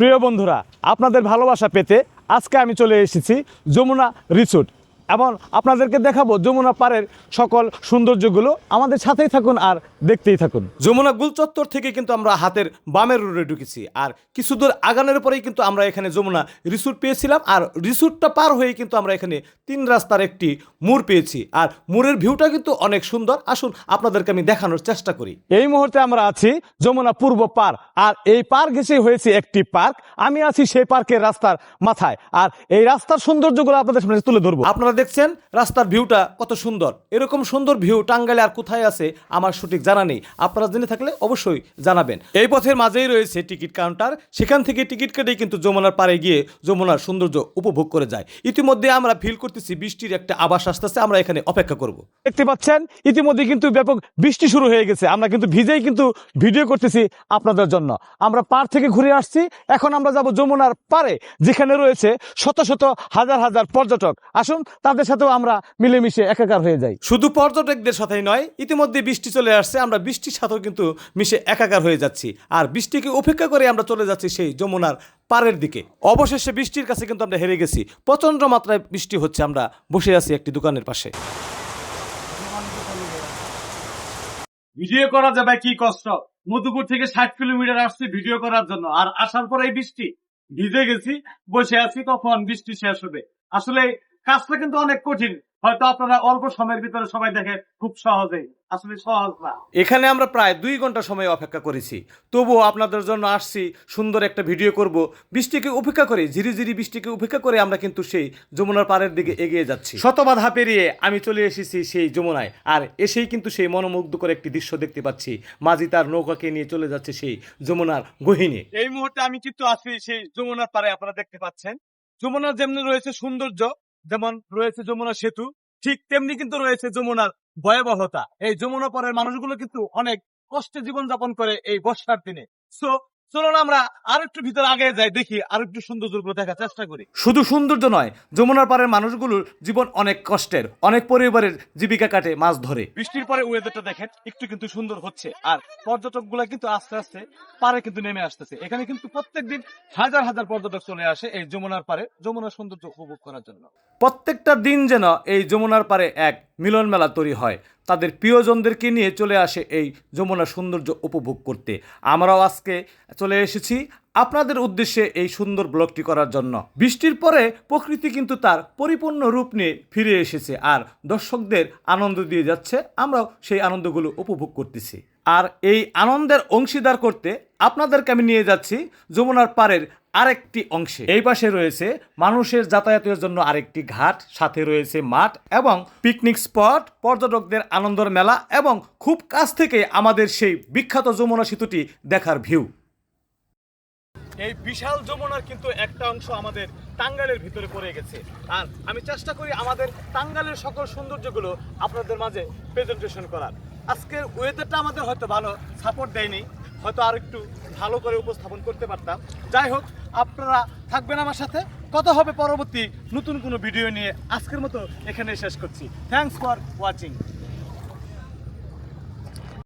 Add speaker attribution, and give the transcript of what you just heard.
Speaker 1: প্রিয় বন্ধুরা আপনাদের ভালোবাসা পেতে আজকে আমি চলে এসেছি যমুনা রিসোর্ট। এবং আপনাদেরকে দেখাবো যমুনা পাড়ের সকল সৌন্দর্যগুলো। আমাদের সাথেই থাকুন আর দেখতেই থাকুন। যমুনা গুলচত্বর থেকে কিন্তু আমরা হাতের বামের রোডে ঢুকেছি আর কিছু দূর আগানের পরেই কিন্তু আমরা এখানে যমুনা রিসোর্ট পেয়েছিলাম আর রিসোর্টটা পার হয়ে কিন্তু আমরা এখানে তিন রাস্তার একটি মোড় পেয়েছি আর মোড়ের ভিউটা কিন্তু অনেক সুন্দর। আসুন আপনাদেরকে আমি দেখানোর চেষ্টা করি। এই মুহূর্তে আমরা আছি যমুনা পূর্ব পার আর এই পার ঘেসে হয়েছে একটি পার্ক। আমি আছি সেই পার্কের রাস্তার মাথায় আর এই রাস্তার সৌন্দর্যগুলো আপনাদের সামনে তুলে ধরবো। আপনারা দেখছেন, রাস্তার ভিউটা কত সুন্দর। এরকম সুন্দর ভিউ টাঙ্গাইলে আর কোথায় আছে আমার সঠিক জানা নেই। আপনারা জেনে থাকলে অবশ্যই জানাবেন। এই পথের মাঝেই রয়েছে টিকিট কাউন্টার। সেখান থেকে টিকিট কেটেই কিন্তু যমুনার পাড়ে গিয়ে যমুনার সৌন্দর্য উপভোগ করে যায়। ইতিমধ্যে আমরা ফিল করতেছি বৃষ্টির একটা আবাস আসতেছে, আমরা এখানে অপেক্ষা করব। দেখতে পাচ্ছেন, ইতিমধ্যে কিন্তু ব্যাপক বৃষ্টি শুরু হয়ে গেছে। আমরা কিন্তু ভিজেই কিন্তু ভিডিও করতেছি আপনাদের জন্য। আমরা পার থেকে ঘুরে আসছি, এখন আমরা যাব যমুনার পারে যেখানে রয়েছে শত শত হাজার হাজার পর্যটক। আসুন তাদের সাথেও আমরা মিলেমিশে একাকার হয়ে যাই। শুধু পর্যটকদের সাথেই নয় ইতিমধ্যে বৃষ্টি চলে আসছে আমরা বৃষ্টির সাথেও কিন্তু মিশে একাকার হয়ে যাচ্ছি। আর বৃষ্টিকে উপেক্ষা করে আমরা চলে যাচ্ছি সেই যমুনার পারের দিকে। অবশেষে বৃষ্টির কাছে কিন্তু আমরা হেরে গেছি। প্রচণ্ড মাত্রায় বৃষ্টি হচ্ছে আমরা বসে আছি একটি দোকানের পাশে।
Speaker 2: ভিডিও করা যাবে কি কষ্ট? মধুপুর থেকে ষাট কিলোমিটার আসছি ভিডিও করার জন্য আর আসার পরে এই বৃষ্টি ভিজে গেছি বসে আছি কখন বৃষ্টি শেষ হবে। আসলে কাজটা কিন্তু অনেক কঠিন। হয়তো আপনারা অল্প সময়ের ভিতরে সবাই দেখে খুব সহজেই। আসলে সহজ না।
Speaker 1: এখানে আমরা প্রায় দুই ঘণ্টা সময় অপেক্ষা করেছি। তবুও আপনাদের জন্য আসছি সুন্দর একটা ভিডিও করব। বৃষ্টিকে উপেক্ষা করে ঝিরি ঝিরি বৃষ্টিকে উপেক্ষা করে আমরা কিন্তু সেই যমুনার পাড়ের দিকে এগিয়ে যাচ্ছি। শত বাধা পেরিয়ে আমি চলে এসেছি সেই যমুনায়। আর এসেই কিন্তু সেই মনোমুগ্ধকর একটি দৃশ্য দেখতে পাচ্ছি। মাঝি তার নৌকাকে নিয়ে চলে যাচ্ছে সেই যমুনার গহিনী।
Speaker 2: এই মুহূর্তে আমি কিন্তু আছি সেই যমুনার পাড়ে আপনারা দেখতে পাচ্ছেন। যমুনার যেমনি রয়েছে সৌন্দর্য যেমন রয়েছে যমুনা সেতু, ঠিক তেমনি কিন্তু রয়েছে যমুনার ভয়াবহতা। এই যমুনা পরের মানুষগুলো কিন্তু অনেক কষ্টে জীবন যাপন করে এই বর্ষার দিনে। সো চলুন আমরা আর একটু ভিতরে আগে যাই দেখি আর একটু সৌন্দর্যগুলো দেখার চেষ্টা করি।
Speaker 1: শুধু সৌন্দর্য নয় যমুনার পাড়ের মানুষগুলোর জীবন অনেক কষ্টের অনেক পরিবারের জীবিকা কাটে মাছ ধরে।
Speaker 2: বৃষ্টির পরে ওয়েদারটা দেখেন একটু কিন্তু সুন্দর হচ্ছে আর পর্যটকগুলা কিন্তু আস্তে আস্তে পারে কিন্তু নেমে আসতেছে। এখানে কিন্তু প্রত্যেকদিন হাজার হাজার পর্যটক চলে আসে এই যমুনার পারে যমুনার সৌন্দর্য উপভোগ করার জন্য।
Speaker 1: প্রত্যেকটা দিন যেন এই যমুনার পারে এক মিলন মেলা তৈরি হয়। তাদের প্রিয়জনদেরকে নিয়ে চলে আসে এই যমুনা সৌন্দর্য উপভোগ করতে। আমরাও আজকে চলে এসেছি আপনাদের উদ্দেশ্যে এই সুন্দর ব্লগটি করার জন্য। বৃষ্টির পরে প্রকৃতি কিন্তু তার পরিপূর্ণ রূপ নিয়ে ফিরে এসেছে আর দর্শকদের আনন্দ দিয়ে যাচ্ছে। আমরাও সেই আনন্দগুলো উপভোগ করতেছি। আর এই আনন্দের অংশীদার করতে আপনাদেরকে আমি নিয়ে যাচ্ছি যমুনার পাড়ের আরেকটি অংশে। এই পাশে রয়েছে মানুষের যাতায়াতের জন্য আরেকটি ঘাট, সাথে রয়েছে মাঠ এবং পিকনিক স্পট, পর্যটকদের আনন্দর মেলা এবং খুব কাছ থেকে আমাদের সেই বিখ্যাত যমুনা সেতুটি দেখার ভিউ।
Speaker 2: এই বিশাল যমুনার কিন্তু একটা অংশ আমাদের টাঙ্গালের ভিতরে পড়ে গেছে। আর আমি চেষ্টা করি আমাদের টাঙ্গালের সকল সৌন্দর্যগুলো আপনাদের মাঝে প্রেজেন্টেশন করার। আজকের ওয়েদারটা আমাদের হয়তো ভালো সাপোর্ট দেয়নি, হয়তো আর একটু ভালো করে উপস্থাপন করতে পারতাম। যাই হোক, আপনারা থাকবেন আমার সাথে। কথা হবে পরবর্তী নতুন কোনো ভিডিও নিয়ে। আজকের মতো এখানে শেষ করছি। Thanks for watching